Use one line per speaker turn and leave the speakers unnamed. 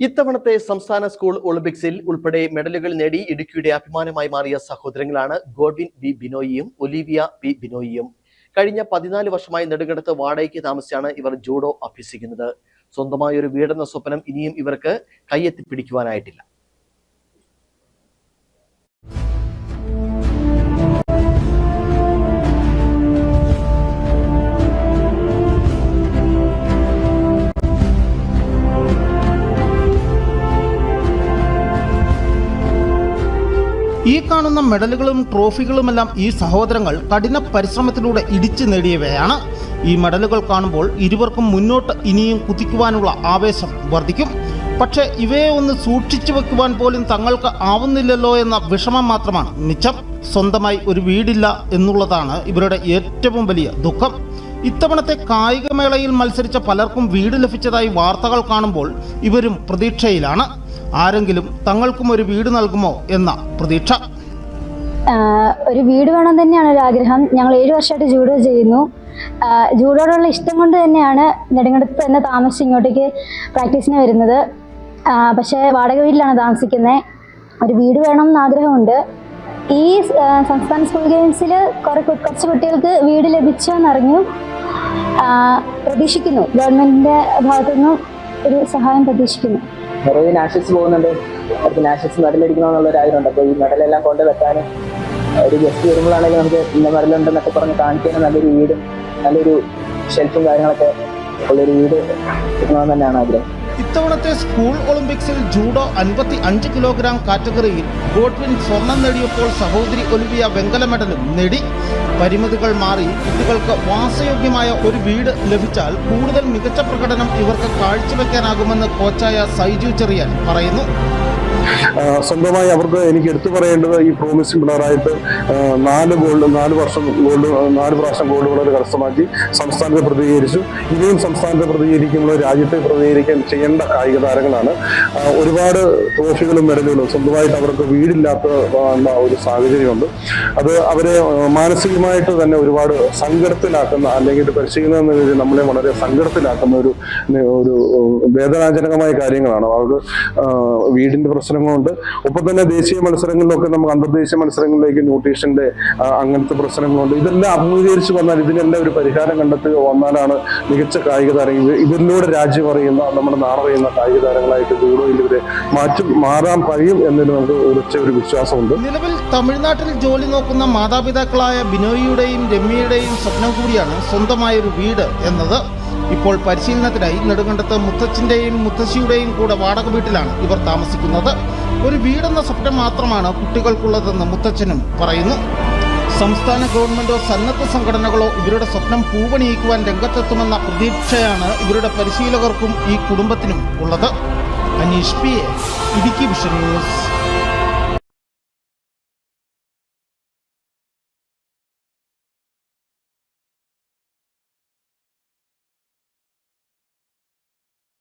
ഇത്തവണത്തെ സംസ്ഥാന സ്കൂൾ ഒളിമ്പിക്സിൽ ഉൾപ്പെടെ മെഡലുകൾ നേടി ഇടുക്കിയുടെ അഭിമാനമായി മാറിയ സഹോദരങ്ങളാണ് ഗോഡ്വിൻ ബി ബിനോയിയും ഒലിവിയ പി ബിനോയിയും. കഴിഞ്ഞ പതിനാല് വർഷമായി നെടുങ്കണ്ടത്ത് വാടകയ്ക്ക് താമസിച്ചാണ് ഇവർ ജൂഡോ അഭ്യസിക്കുന്നത്. സ്വന്തമായ ഒരു വീടെന്ന സ്വപ്നം ഇനിയും ഇവർക്ക് കയ്യെത്തി
ഈ കാണുന്ന മെഡലുകളും ട്രോഫികളുമെല്ലാം ഈ സഹോദരങ്ങൾ കഠിന പരിശ്രമത്തിലൂടെ ഇടിച്ചു നേടിയവയാണ്. ഈ മെഡലുകൾ കാണുമ്പോൾ ഇരുവർക്കും മുന്നോട്ട് ഇനിയും കുതിക്കുവാനുള്ള ആവേശം വർദ്ധിക്കും. പക്ഷേ ഇവയെ ഒന്ന് സൂക്ഷിച്ചു വെക്കുവാൻ പോലും തങ്ങൾക്ക് ആവുന്നില്ലല്ലോ എന്ന വിഷമം മാത്രമാണ് മിച്ചം സ്വന്തമായി ഒരു വീടില്ല എന്നുള്ളതാണ് ഇവരുടെ ഏറ്റവും വലിയ ദുഃഖം. ഇത്തവണത്തെ കായികമേളയിൽ മത്സരിച്ച പലർക്കും വീട് ലഭിച്ചതായി വാർത്തകൾ കാണുമ്പോൾ ഇവരും പ്രതീക്ഷയിലാണ്. ആരെങ്കിലും തങ്ങൾക്കും ഒരു വീട് നൽകുമോ എന്ന പ്രതീക്ഷ.
ഒരു വീട് വേണം തന്നെയാണ് ഒരു ആഗ്രഹം. ഞങ്ങൾ ഏഴു വർഷമായിട്ട് ജൂഡോ ചെയ്യുന്നു. ജൂഡോടുള്ള ഇഷ്ടം കൊണ്ട് തന്നെയാണ് നെടുങ്ങടുത്ത് തന്നെ താമസിച്ച് ഇങ്ങോട്ടേക്ക് പ്രാക്ടീസിന് വരുന്നത്. പക്ഷേ വാടക വീട്ടിലാണ് താമസിക്കുന്നത് ഒരു വീട് വേണം എന്ന് ആഗ്രഹമുണ്ട്. ഈ സംസ്ഥാന സ്കൂൾ ഗെയിംസിൽ കുറെ കുറച്ച് കുട്ടികൾക്ക് വീട് ലഭിച്ചെന്നറിഞ്ഞു പ്രതീക്ഷിക്കുന്നു. ഗവൺമെന്റിന്റെ ഭാഗത്തുനിന്നും ഒരു സഹായം പ്രതീക്ഷിക്കുന്നു.
നിറയെ നാഷൻസ് പോകുന്നുണ്ട്. അവർക്ക് നാഷൻസ് മെഡലടിക്കണമെന്നുള്ള ഒരു ആഗ്രഹമുണ്ട്. അപ്പോൾ ഈ മെഡലെല്ലാം കൊണ്ട് വെക്കാനും ഒരു ഗസ്റ്റ് വരുമ്പോഴാണെങ്കിലും നമുക്ക് ഇന്ന മെഡലുണ്ടെന്നൊക്കെ പറഞ്ഞ് കാണിക്കാനും നല്ലൊരു വീടും നല്ലൊരു ഷെൽഫും കാര്യങ്ങളൊക്കെ ഉള്ളൊരു വീട് കിട്ടണമെന്ന് തന്നെയാണ് ആഗ്രഹം.
ഇത്തവണത്തെ സ്കൂൾ ഒളിമ്പിക്സിൽ ജൂഡോ അൻപത്തി അഞ്ച് കിലോഗ്രാം കാറ്റഗറിയിൽ ഗോഡ്വിൻ സ്വർണം നേടിയപ്പോൾ സഹോദരി ഒലിവിയ വെങ്കല മെഡലും നേടി. പരിമിതികൾ മാറി കുട്ടികൾക്ക് വാസയോഗ്യമായ ഒരു വീട് ലഭിച്ചാൽ കൂടുതൽ മികച്ച പ്രകടനം ഇവർക്ക് കാഴ്ചവെക്കാനാകുമെന്ന് കോച്ചായ സൈജു ചെറിയാൻ പറയുന്നു.
സ്വന്തമായി അവർക്ക് എനിക്ക് എടുത്തു പറയേണ്ടത് ഈ പ്രോമിസിംഗ് പിള്ളേരായിട്ട് ആ, നാല് ഗോൾഡ് നാല് വർഷം ഗോൾഡ് നാല് പ്രാവശ്യം ഗോൾഡ് വളരെ കരസ്ഥമാക്കി സംസ്ഥാനത്തെ പ്രതികരിച്ചു. ഇനിയും സംസ്ഥാനത്തെ പ്രതികരിക്കുമ്പോൾ രാജ്യത്തെ പ്രതികരിക്കാൻ ചെയ്യേണ്ട കായിക താരങ്ങളാണ്. ഒരുപാട് ട്രോഫികളും മെഡലുകളും സ്വന്തമായിട്ട് അവർക്ക് വീടില്ലാത്ത ഒരു സാഹചര്യമുണ്ട്. അത് അവരെ മാനസികമായിട്ട് തന്നെ ഒരുപാട് സങ്കടത്തിലാക്കുന്ന അല്ലെങ്കിൽ പരിശീലനം എന്ന രീതിയിൽ നമ്മളെ വളരെ സങ്കടത്തിലാക്കുന്ന ഒരു ഒരു വേദനാജനകമായ കാര്യങ്ങളാണ്. അവർക്ക് വീടിന്റെ പ്രശ്നങ്ങളുണ്ട്. ഒപ്പം തന്നെ ദേശീയ മത്സരങ്ങളിലൊക്കെ നമുക്ക് അന്തർദേശീയ മത്സരങ്ങളിലേക്ക് ന്യൂട്രീഷന്റെ അങ്ങനത്തെ പ്രശ്നങ്ങളുണ്ട്. ഇതെല്ലാം അഭിമുഖീകരിച്ച് വന്നാൽ ഇതിനെല്ലാം ഒരു പരിഹാരം കണ്ടെത്തുക വന്നാലാണ് മികച്ച കായിക താരങ്ങൾ ഇതിലൂടെ രാജ്യം അറിയുന്ന നമ്മുടെ നാടറിയുന്ന കായിക താരങ്ങളായിട്ട് ജൂഡോയിൽ ഇവരെ മാറ്റി മാറാൻ കഴിയും എന്നതിന് നമുക്ക് ഉറച്ച ഒരു വിശ്വാസമുണ്ട്.
നിലവിൽ തമിഴ്നാട്ടിൽ ജോലി നോക്കുന്ന മാതാപിതാക്കളായ ബിനോയിയുടെയും രമ്യയുടെയും സ്വപ്നം കൂടിയാണ് സ്വന്തമായൊരു വീട് എന്നത്. ഇപ്പോൾ പരിശീലനത്തിനായി നെടുങ്കണ്ടത്ത് മുത്തച്ഛന്റെയും മുത്തശ്ശിയുടെയും കൂടെ വാടക വീട്ടിലാണ് ഇവർ താമസിക്കുന്നത്. ഒരു വീടെന്ന സ്വപ്നം മാത്രമാണ് കുട്ടികൾക്കുള്ളതെന്ന് മുത്തച്ഛനും പറയുന്നു. സംസ്ഥാന ഗവൺമെന്റോ സന്നദ്ധ സംഘടനകളോ ഇവരുടെ സ്വപ്നം പൂവണിയിക്കുവാൻ രംഗത്തെത്തുമെന്ന പ്രതീക്ഷയാണ് ഇവരുടെ പരിശീലകർക്കും ഈ കുടുംബത്തിനും ഉള്ളത്. Aneesh P Idukki vision news.